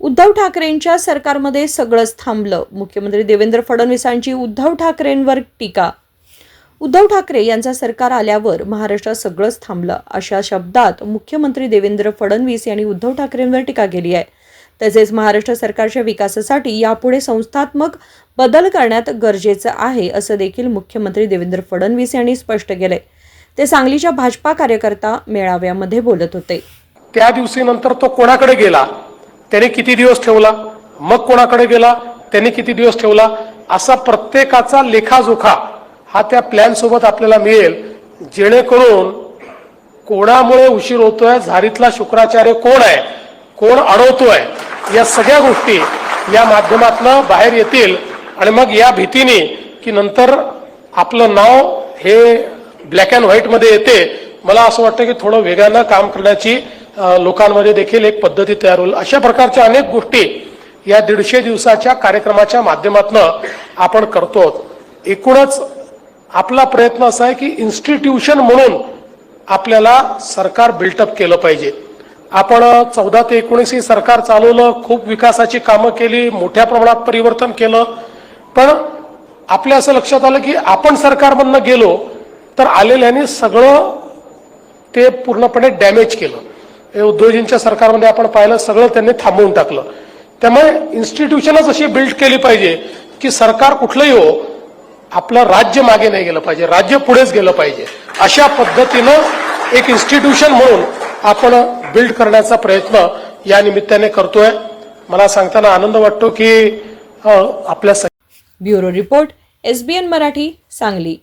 उद्धव ठाकरेंच्या सरकारमध्ये सगळंच थांबलं. मुख्यमंत्री देवेंद्र फडणवीसांची उद्धव ठाकरेंवर टीका. उद्धव ठाकरे यांचा सरकार आल्यावर महाराष्ट्रात सगळंच थांबलं. अशा शब्दात मुख्यमंत्री देवेंद्र फडणवीस यांनी उद्धव ठाकरेंवर टीका केली आहे. तसेच महाराष्ट्र सरकारच्या विकासासाठी यापुढे संस्थात्मक बदल करण्यात गरजेचं आहे असं देखील मुख्यमंत्री देवेंद्र फडणवीस यांनी स्पष्ट केलंय. ते सांगलीच्या भाजपा कार्यकर्ता मेळाव्यामध्ये बोलत होते. त्या दिवशी नंतर तो कोणाकडे गेला? त्याने किती दिवस ठेवला? मग कोणाकडे गेला? त्याने किती दिवस ठेवला? असा प्रत्येकाचा लेखाजोखा हा त्या प्लॅन सोबत आपल्याला मिळेल. जेणेकरून कोणामुळे उशीर होतोय? झारीतला शुक्राचार्य कोण आहे? कोण अडवतोय? या सगळ्या गोष्टी या माध्यमातनं बाहेर येतील. आणि मग या भीतीने की नंतर आपलं नाव हे ब्लॅक अँड व्हाईटमध्ये येते. मला असं वाटतं की थोडं वेगानं काम करण्याची लोकांमध्ये देखील एक पद्धती तयार होईल. अशा प्रकारच्या अनेक गोष्टी या दीडशे दिवसाच्या कार्यक्रमाच्या माध्यमातून आपण करतो. एकूणच आपला प्रयत्न असा आहे की इन्स्टिट्यूशन म्हणून आपल्याला सरकार बिल्टअप केलं पाहिजे. आपण चौदा ते एकोणीस ही सरकार चालवलं खूप विकासाची कामं केली मोठ्या प्रमाणात परिवर्तन केलं. पण आपल्या असं लक्षात आलं की आपण सरकारमधनं गेलो तर आलेल्याने सगळं ते पूर्णपणे डॅमेज केलं. उद्धवजींच्या सरकारमध्ये आपण पाहिलं सगळं त्यांनी थांबवून टाकलं. त्यामुळे इन्स्टिट्यूशनच अशी बिल्ड केली पाहिजे की सरकार कुठलंही हो आपलं राज्य मागे नाही गेलं पाहिजे राज्य पुढेच गेलं पाहिजे. अशा पद्धतीनं एक इन्स्टिट्यूशन म्हणून आपण बिल्ड करण्याचा प्रयत्न या निमित्ताने करतोय. मला सांगताना आनंद वाटतो की आपल्या bureau report SBN Marathi Sangli.